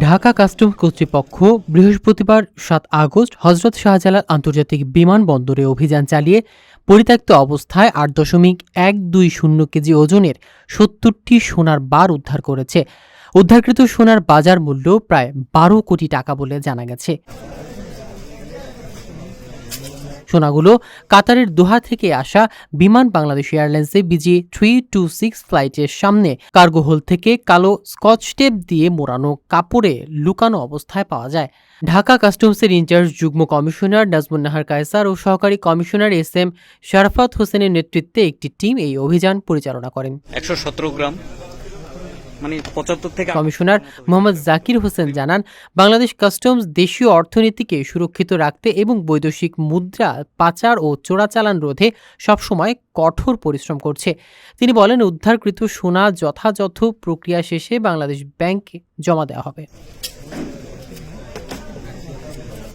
Dhaka custom কর্তৃপক্ষ বৃহস্পতিবার সাত আগস্ট হজরত শাহজালাল আন্তর্জাতিক বিমানবন্দরে অভিযান চালিয়ে পরিত্যক্ত অবস্থায় আট দশমিক এক দুই শূন্য কেজি ওজনের সত্তরটি সোনার বার উদ্ধার করেছে। উদ্ধারকৃত সোনার বাজার মূল্য প্রায় বারো কোটি টাকা বলে জানা গেছে। সোনাগুলো কাতারের দোহা থেকে আসা বিমান বাংলাদেশ এয়ারলাইন্সে বিজি থ্রি টু সিক্স ফ্লাইটের সামনে কার্গো হোল থেকে কালো স্কচ টেপ দিয়ে মোড়ানো কাপড়ে লুকানো অবস্থায় পাওয়া যায়। ঢাকা কাস্টমসের ইনচার্জ যুগ্ম কমিশনার নাজমুন নাহার কায়সার ও সহকারী কমিশনার এস এম শারফাত হোসেনের নেতৃত্বে একটি টিম এই অভিযান পরিচালনা করেন। একশো সতেরো গ্রাম মানে কমিশনার মোহাম্মদ জাকির হোসেন জানান, বাংলাদেশ কাস্টমস দেশীয় অর্থনীতিকে সুরক্ষিত রাখতে এবং বৈদেশিক মুদ্রা, পাচার ও চোরাচালান রোধে সবসময় কঠোর পরিশ্রম করছে। তিনি বলেন, উদ্ধারকৃত সোনা যথাযথ প্রক্রিয়া শেষে বাংলাদেশ ব্যাংকে জমা দেওয়া হবে।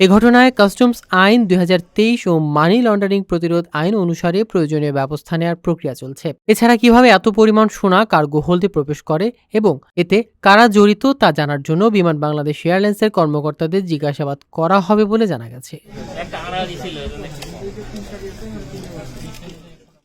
এ ঘটনায় কাস্টমস আইন দুই হাজার তেইশ ও মানি লন্ডারিং প্রতিরোধ আইন অনুসারে প্রয়োজনীয় ব্যবস্থা নেওয়ার প্রক্রিয়া চলছে। এছাড়া কীভাবে এত পরিমাণ সোনা কার্গো হোল্ডে প্রবেশ করে এবং এতে কারা জড়িত তা জানার জন্য বিমান বাংলাদেশ এয়ারলাইন্সের কর্মকর্তাদের জিজ্ঞাসাবাদ করা হবে বলে জানা গেছে।